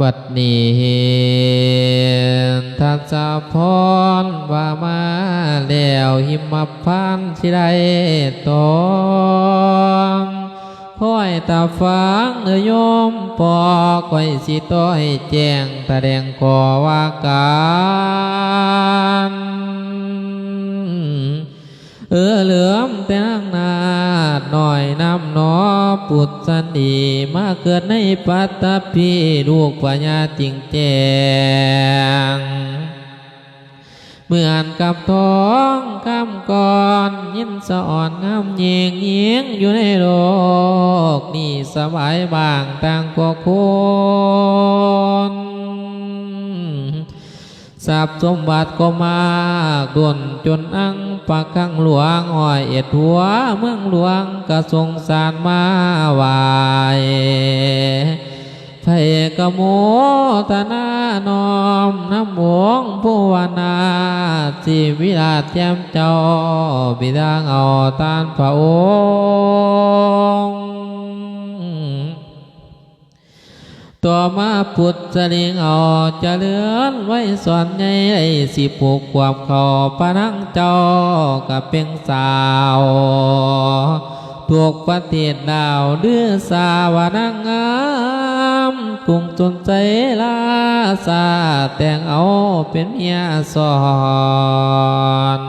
บัดนี้ทัศพรว่ามาแล้วหิมพันธ์สิได้ตองคอยตาฟังเนื้อโยมปอคอยสิต้อยแจ้งแสดงขอว่าการเออเหลือมแต่นางนา ดหน่อยน้ำหนอปุตสันดีมาเกิดในปัตตภีลูกปัญญาจริงแจงเหมือนกับท้องคำก่อนยินสะอ่อนงามเยียงเยียงอยู่ในโลก นี่สบายบางต่างกว่าคน ทรัพย์สมบัติก็มากด่วนจนอังปากข้างหลวงอ้อยเอ็ดหัวเมืองหลวงกระทรงสารมาวายไผกโมตนานอมน้ำหวงผู้วานาจีวิราชแย้มเจ้าบิดาเอาตานพระอ ต่อมาพุทธลิงเอาจะเลือนไว้สอนใหญ่สิผูกความเขาปะนังเจ้ากับเป็นสาวถูกประเทศดาวเดือสาวนังงามกุ้งจนใจลาสาแต่งเอาเป็นเมียสอน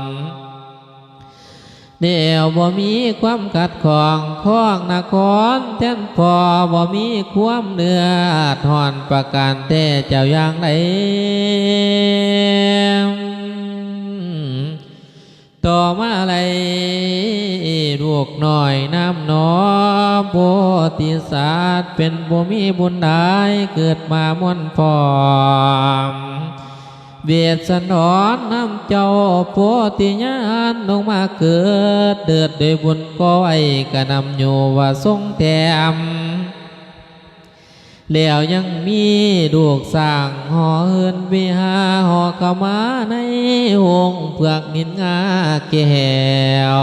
เดียวบ่มีความขัดของข้องนครแท่นพอบ่มีความเนื้อถอนประการแต่เจ้าอย่างไรต่อมาอะไรลูกหน่อยน้ำหนอโบติศาสตร์เป็นบ่มีบุญใดเกิดมามวนพร้อม เวียดสนอนน้ำเจ้าโพธิญาณลงมาเกิด เดือดด้วยบุญก็ไอ้กระนำอยู่ว่าทรงแถมแล้วยังมีลูกสร้างหอเฮินวิหาหอเข้ามาในหงเพือกนินงาแก้ว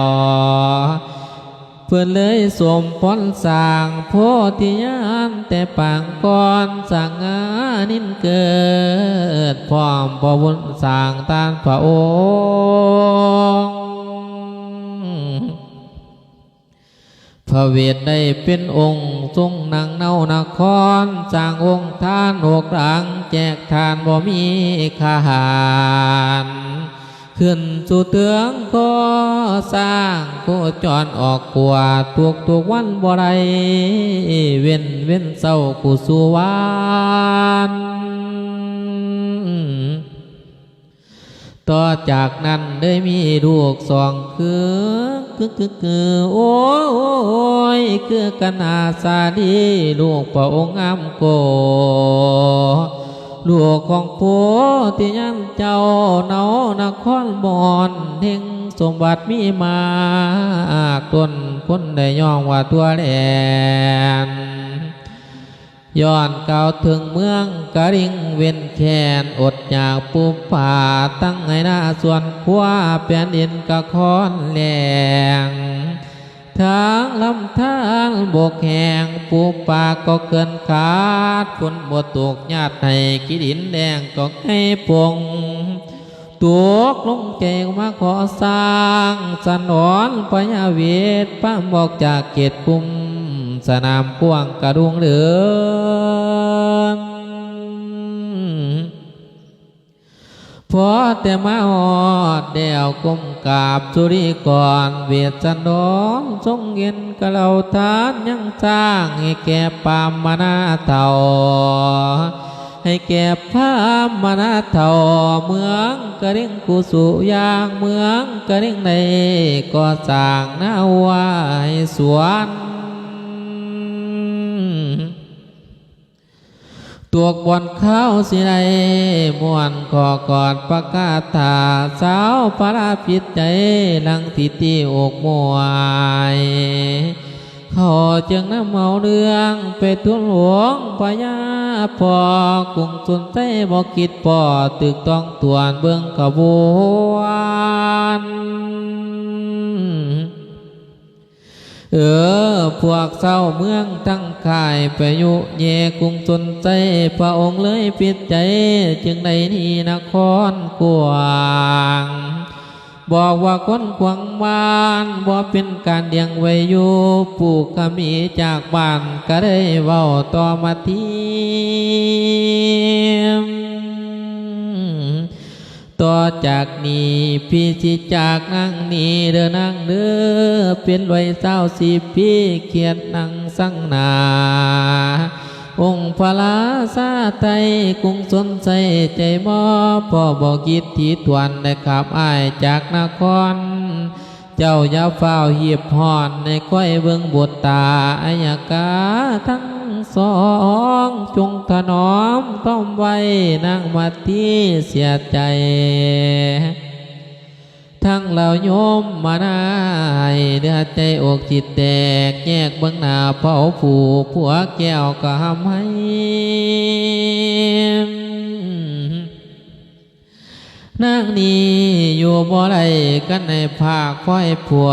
เพื่อนเลยสวมพรสร้างโพธิญาณ แต่ปางก่อนสร้างงานินเกิดพร้อมพอบุญสร้างตานพระองค์พระเวทได้เป็นองค์ทรงนางเนานครสร้างองค์ทานหกหลังแจกทานบ่มีขาหาร ขึ้นสู่เตืองก็สร้างโคจรออกกว่าตุกตุกวันบ่ไรเว้นเว้นเศร้ากุสุวานต่อจากนั้นได้มีลูกสองคือคือคือคือโอ้ยคือกันอาสาดีลูกพระองค์งามโก ลูกของผัวที่ยันเจ้าเนานครบอนเฮงสมบัติมีมาต้นคนได้ย่องว่าตัวแหลนย้อนเก่าถึงเมืองกะริงเว้นแคนอดอยากปูป่าตั้งไงหน้าส่วนขวาแผ่นดินกะคอนแหลง ทางลำทานบกแหงปูป่าก็เกินขาดฝนบวตกญาติให้กิดินแดงก็ให้ปงตกลงเก่งมาขอสร้างสนอนพญาเวทป้าบอกจากเกตกุม สนามกว้างกระดุงเหลือ พอแต่มาหอดเดียวก้มกราบสุริก่อนเวียดจันดอนทรงเงินกะเหล่าทานยังสร้างให้แก่ปามมานาเท่าให้แก่พามมานาเท่าเมืองกระเร่งกุสุยางเมืองกระเร่งในก็สร้างนาวายสวน ตัวบอนข้าวสิไรมวนขอกอดประกาศถาสาวพระราพิตใจลังทิตีอกมวยเขาจึงนำเอาเรื่องไปทุนหลวงพญาพอกุ้งสุนใจบอกคิดปอตึกต้องตวนเบื้องขบวน เออ พวกเศร้าเมืองทั้งข่ายไปยุเยกรุงสนใจ พระองค์เลยปิดใจ จึงได้นี่นครกวางบอกว่าคนขวางบ้านบ่เป็นการเดียงไว้อยู่ปลูกกะมีจากบ้านก็ได้เว้าต่อมาทีม ต่อจากนี้พี่สิจากนั่งนี้เด้อนั่งเด้อเป็นรวยเศร้าสิพี่เกียรตินั่งสังนา องค์พระลาซาไตกรุงสนใจใจมอพ่อบอกคิดทีทวนได้ขับอายจากนคร เจ้าอย่าเฝ้าเหียบหอนในก้อยเบิ่งบทตาอายกาทั้ง สองจงถนอมต้อมไว้นางมาที่เสียใจ ทั้งเราโยมมานายเดือดใจอกจิตแตกแยกเบื้องหน้าเผาผูกผัวแก้วก็ทำให้นางนี้อยู่บ่ไรกันในภาคฝ้อยผัว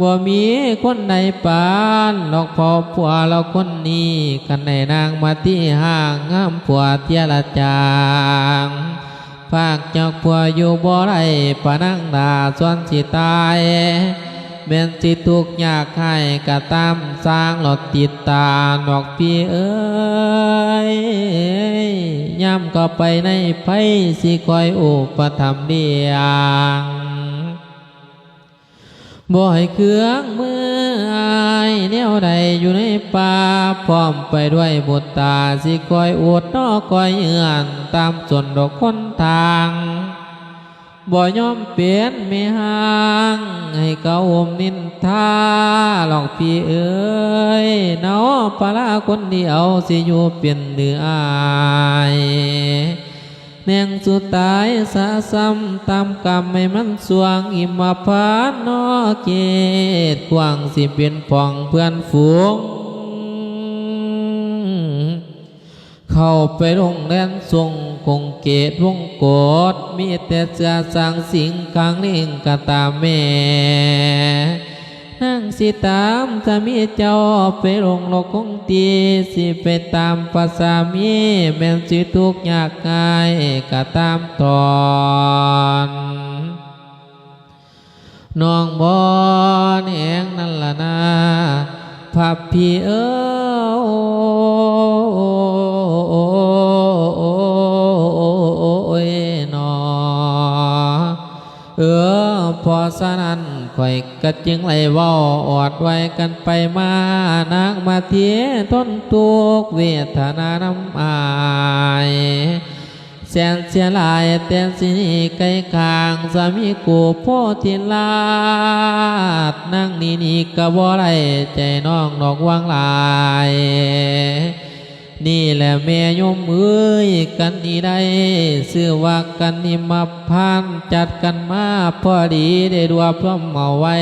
บ่มีคนใดปานหลอกพอผัวเราคนนี้กันในนางมาที่ห้างงามผัวเทียละจางภาคจากผัวอยู่บ่ไรปานังดาส่วนสิตายเม่นสิทุกข์ยากให้กะตามสร้างหลอดติดตาดอกพี่เอ้ยย่ำก็ไปในไฟสิคอยอุปธรรมเดียง บ่ให้เครื่องมืออายแนวใดอยู่ในป่าพร้อมไปด้วยบุตรตาสิคอยอวดนอคอยเอื่อนตามส่วนดอกคนทางบ่ยอมเปลี่ยนไม่ห่างให้เขาอมนินทาหลอกพี่เอ้ยเนาะปลาคนเดียวสิอยู่เป็นเดืออาย แมงสุดตายสะซ้ำตามกรรมให้มันสวงอิมาพานนอเกตกว้างสิเป็นป่องเพื่อนฝูง เข้าไปโรงแรมทรงคงเกตวงโกดมีแต่เสือสางสิงกลางลิงกะตาแม่ สิตามถ้ามีเจ้าไปลงโลกคงตีสิไปตามภาษามีแม่นสิทุกยากง่ายกะตามตอนน้องบอนเองนั่นล่ะนะพับพี่เอ้ยนอเออพอสนั้น ข่อยก็จึงไหลว่าออดไว้กันไปมานางมาเทียต้นตุกเวทนาน้ำอายแสนเสียลายแต่สิไกลคางสามีกูโพธิลาดนั่งนี่นี่ก็บ่ไรใจน้องดอกวางลาย นี่แหละแม่ยมเอ้ยกันนี่ได้ซื้อว่ากันนี่มาพานจัดกันมาพอดีได้รวบรวมเอาไว้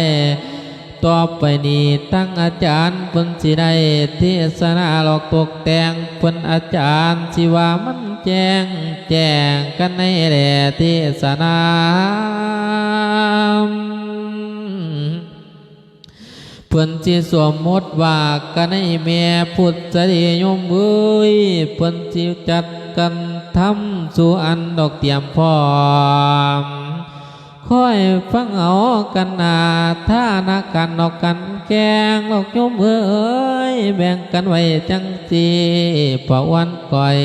ต่อไปนี้ตั้งอาจารย์เพิ่นสิได้เทศนาหลอกตกแต่งเพิ่นอาจารย์สิว่ามันแจ้งแจ้งกันในแหล่เทศนา พิ่นสิสวมมดว่ากันให้แม่พุทธเดียมเอ้ยเพิ่นสิจัดกันทำสู่อันดอกเตรียมพร้อมคอยฟังเอากันนาท่านากันออกกันแกงลอกยมเอ้ยแบ่งกันไว้จังสีปะวันก่อย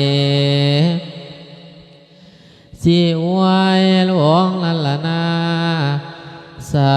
สิอวยหลวงลันละนาสา